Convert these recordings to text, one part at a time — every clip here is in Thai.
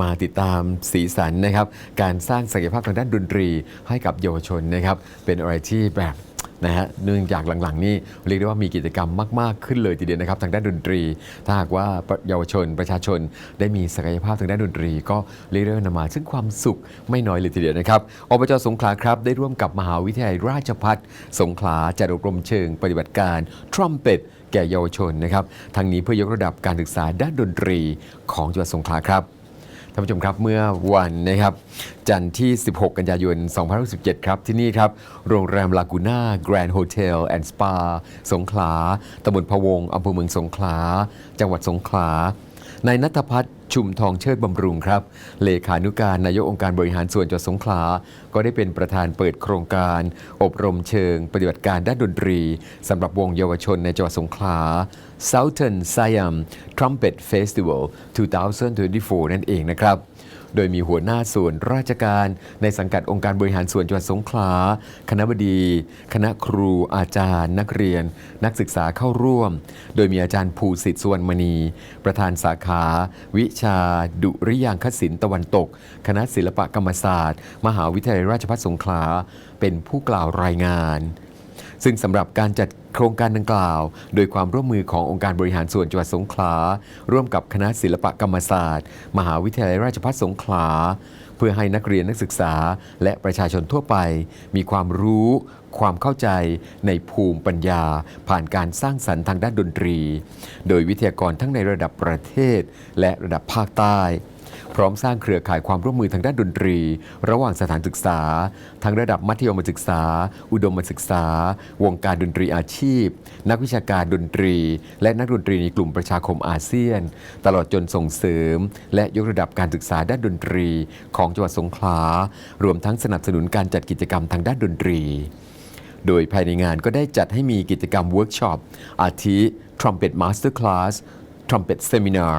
มาติดตามสีสันนะครับ การสร้างศักยภาพทางด้านดนตรีให้กับเยาวชนนะครับ เป็นอะไรที่แบบนะฮะเนื่องจากหลังๆ นี่เรียกได้ว่ามีกิจกรรมมาก ๆ ขึ้นเลยทีเดียวนะครับ ทางด้านดนตรี ถ้าหากว่าเยาวชนประชาชนได้มีศักยภาพทางด้านดนตรี ก็เรียกได้ว่านำมาซึ่งความสุขไม่น้อยเลยทีเดียวนะครับอบจสงขลาครับได้ร่วมกับมหาวิทยาลัยราชภัฏสงขลาจัดอบรมเชิงปฏิบัติการทรัมเป็ตแก่เยาวชนนะครับทั้งนี้เพื่อยกระดับการศึกษาด้านดนตรีของจังหวัดสงขลาครับานผู้ชมครับเมื่อวันนะครับจันทร์ที่ 16 กันยายน 2567 ครับ ที่นี่ครับ โรงแรมลากูน่าแกรนด์โฮเทลแอนด์สปาสงขลาตำบลพะวงอำเภอเมืองสงขลา จังหวัดสงขลา นายนัทพัฒน์ชุมทองเชิดบำรุงครับ เลขานุการนายกองค์การบริหารส่วนจังหวัดสงขลา ก็ได้เป็นประธานเปิดโครงการ อบรมเชิง ปฏิบัติการด้านดนตรีสำหรับวงเยาวชนในจังหวัดสงขลา Southern Siam Trumpet Festival 2024 นั่นเองนะครับ โดยมีหัวหน้าส่วนราชการ ในสังกัดองค์การบริหารส่วนจังหวัดสงขลา คณะบดี คณะครูอาจารย์ นักเรียน นักศึกษาเข้าร่วม โดยมีอาจารย์ภูสิทธิ์สวรรณมณี ประธานสาขา วิชา ดุริยางคศิลป์ตะวันตก คณะศิลปกรรมศาสตร์ มหาวิทยาลัยราชภัฏสงขลา เป็นผู้กล่าวรายงาน ซึ่งสำหรับการจัดโครงการดังกล่าว โดยความร่วมมือขององค์การบริหารส่วนจังหวัดสงขลา ร่วมกับคณะศิลปกรรมศาสตร์ มหาวิทยาลัยราชภัฏสงขลา เพื่อให้นักเรียนนักศึกษา และประชาชนทั่วไป มีความรู้ ความเข้าใจในภูมิปัญญา ผ่านการสร้างสรรค์ทางด้านดนตรี โดยวิทยากรทั้งในระดับประเทศ และระดับภาคใต้ ร้อมสร้างเครือข่ายความร่วมมือทางด้านดนตรี ระหว่างสถานศึกษา ทั้งระดับมัธยมศึกษา อุดมศึกษา วงการดนตรีอาชีพ นักวิชาการดนตรี และนักดนตรีในกลุ่มประชาคมอาเซียน ตลอดจนส่งเสริม และยกระดับการศึกษาด้านดนตรี ของจังหวัดสงขลารวมทั้งสนับสนุนการจัดกิจกรรมทางด้านดนตรี โดยภายในงานก็ได้จัดให้มีกิจกรรมเวิร์กช็อปอาทิ Trumpet Master Class Trumpet Seminar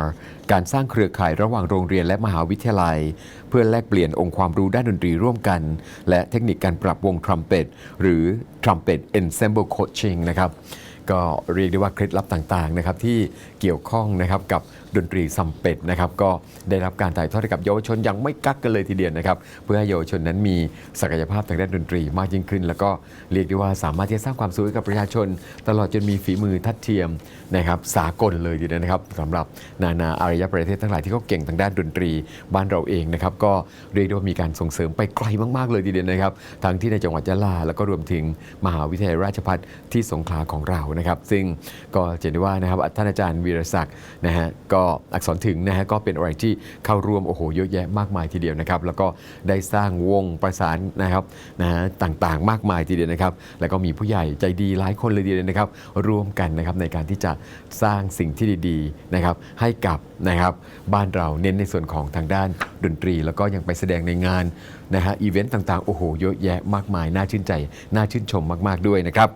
การสร้างเครือข่ายระหว่างโรงเรียนและมหาวิทยาลัย เพื่อแลกเปลี่ยนองค์ความรู้ด้านดนตรีร่วมกัน และเทคนิคการปรับวงทรัมเป็ตหรือ Trumpet Ensemble Coaching นะครับ ก็เรียกได้ว่าเคล็ดลับต่างๆนะครับที่เกี่ยวข้องนะครับกับดนตรีซัมเป็ดนะครับก็ได้รับการถ่ายทอดให้กับเยาวชนอย่างไม่กักกันเลยทีเดียวนะครับเพื่อให้เยาวชนนั้นมีศักยภาพทางด้านดนตรีมากยิ่งขึ้น แล้วก็เรียกได้ว่าสามารถที่จะสร้างความสุขให้กับประชาชน ตลอดจนมีฝีมือทัดเทียมนะครับสากลเลยทีเดียวนะครับสำหรับนานาอารยประเทศทั้งหลายที่เขาเก่งทางด้านดนตรีบ้านเราเองนะครับก็เรียกได้ว่ามีการส่งเสริมไปไกลมากๆเลยทีเดียวนะครับทั้งที่ในจังหวัดยะลาแล้วก็รวมถึงมหาวิทยาลัยราชภัฏที่สงขลาของเรานะครับ ซึ่งก็จะเห็นได้ว่านะครับท่านอาจารย์วีรศักดิ์นะฮะก็อักษรถึงนะฮะก็เป็นอะไรที่เข้าร่วมโอ้โหเยอะแยะมากมายทีเดียวนะครับแล้วก็ได้สร้างวงประสานนะครับนะฮะต่างๆ มากมายทีเดียวนะครับ แล้วก็มีผู้ใหญ่ใจดีหลายคนเลยทีเดียวนะครับ ร่วมกันนะครับในการที่จะสร้างสิ่งที่ดีๆนะครับให้กับนะครับบ้านเราเน้นในส่วนของทางด้านดนตรี แล้วก็ยังไปแสดงในงานนะฮะอีเวนต์ต่างๆ โอ้โห เยอะแยะมากมาย น่าชื่นใจ น่าชื่นชมมาก ๆ ด้วยนะครับ